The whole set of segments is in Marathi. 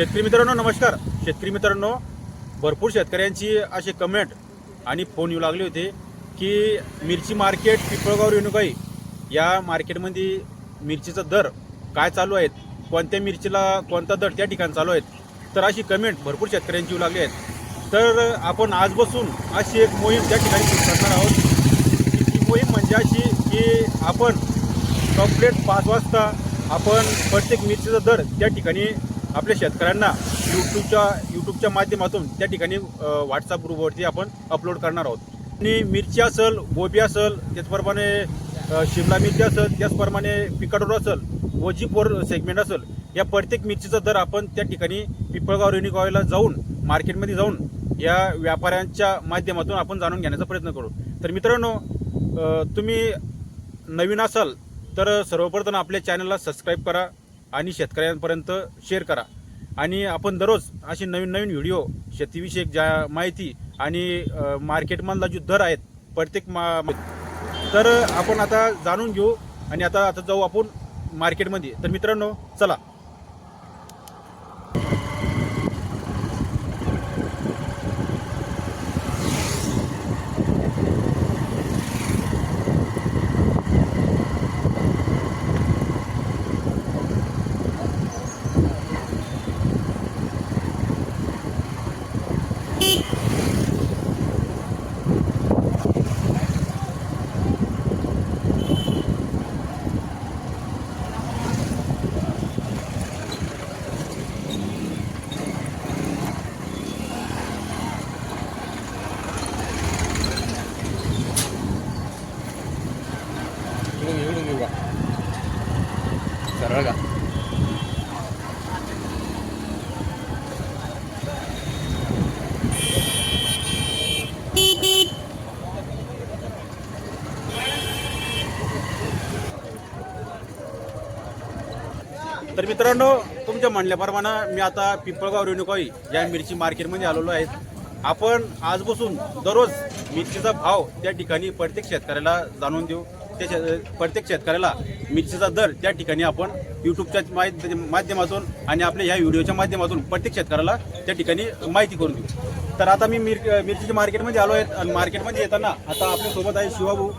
शेतकरी मित्रांनो नमस्कार. शेतकरी मित्रांनो भरपूर शेतकऱ्यांची असे कमेंट आणि फोन येऊ लागले होते की मिरची मार्केट पिपळगाव रेणुकाई या मार्केटमध्ये मिरचीचा दर काय चालू आहेत? कोणत्या मिरचीला कोणता दर त्या ठिकाणी चालू आहेत? तर अशी कमेंट भरपूर शेतकऱ्यांची येऊ लागली आहेत. तर आपण आज बसून अशी एक मोहीम त्या ठिकाणी सुरू करणार आहोत. ती मोहीम म्हणजे अशी की आपण कंप्लेट पाच वाजता आपण प्रत्येक मिरचीचा दर त्या ठिकाणी आपल्या शेतकऱ्यांना यूट्यूबच्या यूट्यूबच्या माध्यमातून त्या ठिकाणी व्हॉट्सअप ग्रुपवरती आपण अपलोड करणार आहोत. आणि मिरची असेल गोबी असेल त्याचप्रमाणे शिमला मिरची असेल त्याचप्रमाणे पिकाडोर असेल व फोर सेगमेंट असेल या प्रत्येक मिरचीचा दर आपण त्या ठिकाणी पिंपळगाव रेणुगावला जाऊन मार्केटमध्ये जाऊन या व्यापाऱ्यांच्या माध्यमातून आपण जाणून घेण्याचा प्रयत्न करू. तर मित्रांनो तुम्ही नवीन असाल तर सर्वप्रथम आपल्या चॅनलला सबस्क्राईब करा. आणि शेतकऱ्यांपर्यंत शेअर करा. आणि आपण दररोज असे नवीन नवीन व्हिडिओ शेतीविषयक ज्या माहिती आणि मार्केटमधला जो दर आहेत प्रत्येक मा तर आपण आता जाणून घेऊ आणि आता आता जाऊ आपण मार्केटमध्ये तर मित्रांनो चला इकडून इकडून घेऊ का सरळ तर मित्रांनो तुमच्या म्हणल्याप्रमाणे मी आता पिंपळगाव रेणुकाई या मिरची मार्केटमध्ये आलेलो आहे. आपण आजपासून दररोज मिरचीचा भाव त्या ठिकाणी प्रत्येक शेतकऱ्याला जाणून देऊ. त्या शे- प्रत्येक शेतकऱ्याला मिरचीचा दर त्या ठिकाणी आपण यूट्यूबच्या माध्यमातून आणि आपल्या ह्या व्हिडिओच्या माध्यमातून प्रत्येक शेतकऱ्याला त्या ठिकाणी माहिती करून देऊ. तर आता मी मिर मिरचीच्या मार्केटमध्ये आलो आहे आणि मार्केटमध्ये येताना आता आपल्यासोबत आहे शिवाभाऊ.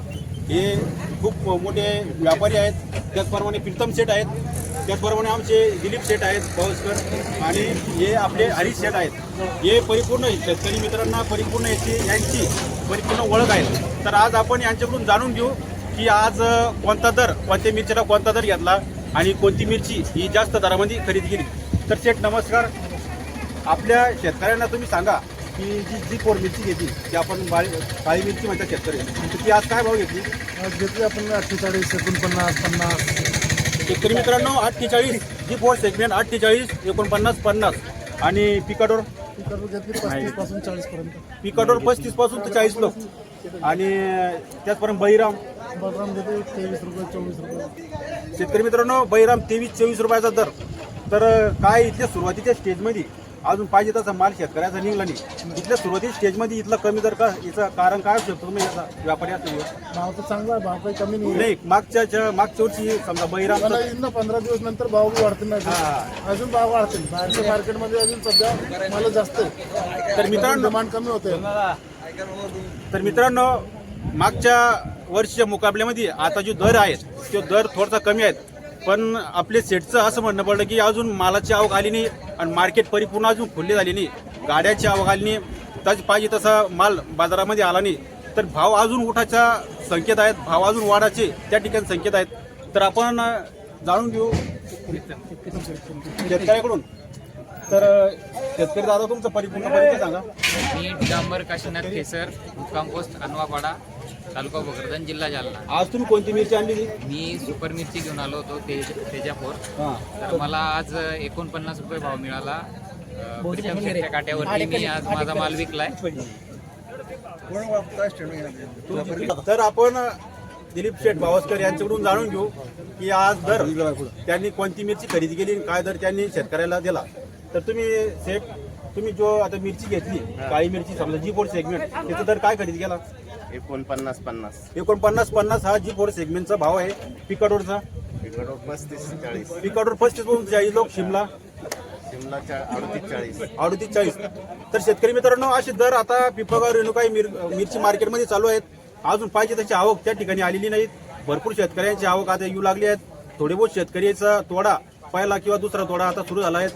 हे खूप मोठे व्यापारी आहेत. त्याचप्रमाणे प्रीतम सेठ आहेत. त्याचप्रमाणे आमचे दिलीप सेठ आहेत पवसकर आणि हे आपले हरीश सेठ आहेत. हे परिपूर्ण शेतकरी मित्रांना परिपूर्ण याची यांची परिपूर्ण ओळख आहे. तर आज आपण यांच्याकडून जाणून घेऊ की आज कोणता दर कोणत्या मिरचीला कोणता दर घेतला आणि कोणती मिरची ही जास्त दरामध्ये खरेदी केली? तर सेठ नमस्कार. आपल्या शेतकऱ्यांना तुम्ही सांगा की जी जी कोर मिरची घेतली ती आपण बाळी काळी मिरची म्हणतात शेतकरी. ती आज काय भाव घेतली? आज घेतली आपण अठ्ठेचाळीस एकोणपन्नास पन्नास. शेतकरी मित्रांनो अठ्ठेचाळीस. जी फोर सेगमेंट अठ्ठेचाळीस एकोणपन्नास पन्नास. आणि पिकाडोर? ती करून घेतली पस्तीसपासून चाळीस पर्यंत. पिकाडोर पस्तीसपासून ते चाळीस लोक. आणि त्याचप्रमाणे बहिराम बलराम घेते तेवीस रुपये चोवीस रुपये. शेतकरी मित्रांनो बहिराम तेवीस चोवीस रुपयाचा दर. तर काय इथल्या सुरुवातीच्या स्टेजमध्ये अजून पाहिजे तसा माल शेतकऱ्याचा निघला नाही. इथल्या सुरुवातीच्या स्टेजमध्ये इथलं कमी दर का याचं कारण काय असू शकतो तुम्ही याचा व्यापारी असतो भाव तर चांगला आहे भाव काही कमी नाही नाही मागच्या ज्या- मागच्या वर्षी समजा मला ना पंधरा दिवस नंतर भाव बी वाढतील ना हा. अजून भाव वाढतील. बाहेरच्या मार्केटमध्ये अजून सध्या मला जास्त आहे. तर मित्रांनो डिमांड कमी होते तर मित्रांनो मागच्या वर्षीच्या मुकाबल्यामध्ये आता जो दर आहे तो दर थोडासा कमी आहेत. पण आपले सेटचं असं म्हणणं पडलं की अजून मालाची आवक आली नाही आणि मार्केट परिपूर्ण अजून खुल्ली झाली नाही. गाड्याची आवक आली नाही. त्याच पाहिजे तसा माल बाजारामध्ये आला नाही. तर भाव अजून उठाचा संकेत आहेत. भाव अजून वाढाचे त्या ठिकाणी संकेत आहेत. तर आपण जाणून घेऊ. शेतकऱ्याकडून. तर शेतकरी दादा तुमचं परिपूर्ण परिचय सांगा. मी दिगंबर काशीनाथ केसर मुक्काम पोस्ट अनवापाडा तालुका भोकरदन जिल्हा जालना. आज तुम्ही कोणती मिरची आणली मी सुपर मिरची घेऊन आलो होतो तेज तेजापूर. हां. तर मला आज एकोणपन्नास रुपये भाव मिळाला. अ, प्रीतम शेटच्या काट्यावरती मी आज माझा माल विकलाय. तर आपण दिलीप शेठ भावस्कर यांच्याकडून जाणून घेऊ की आज दर त्यांनी कोणती मिरची खरेदी केली आणि काय दर त्यांनी शेतकऱ्याला दिला. तर तुम्ही शेठ तुम्ही जो आता मिरची घेतली काळी मिरची समजा जी फोर सेगमेंट त्याचा दर काय खरेदी केला? एकोणपन्नास पन्नास. एकोणपन्नास पन्नास हा जी फोर सेगमेंटचा भाव आहे. पिकाडोरचा इकडं पस्तीस चाळीस. पिकाडोर पस्तीसपासून चाळीस लोक शिमला शिमला चा- अडतीस चाळीस. अडतीस चाळीस. तर शेतकरी मित्रांनो असे दर आता पिपळगाव रेणुकाई मिर मिरची मार्केटमध्ये चालू आहेत. अजून पाहिजे तशी आवक त्या ठिकाणी आलेली नाहीत. भरपूर शेतकऱ्यांची आवक आता येऊ लागली आहेत. थोडे बहुत शेतकऱ्याचा तोडा पहिला किंवा दुसरा तोडा आता सुरू झाला आहे.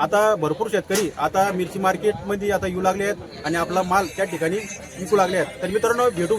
आता भरपूर शेतकरी आता मिरची मार्केटमध्ये आता येऊ लागले आहेत आणि आपला माल त्या ठिकाणी विकू लागले आहेत. तर मित्रांनो भेटू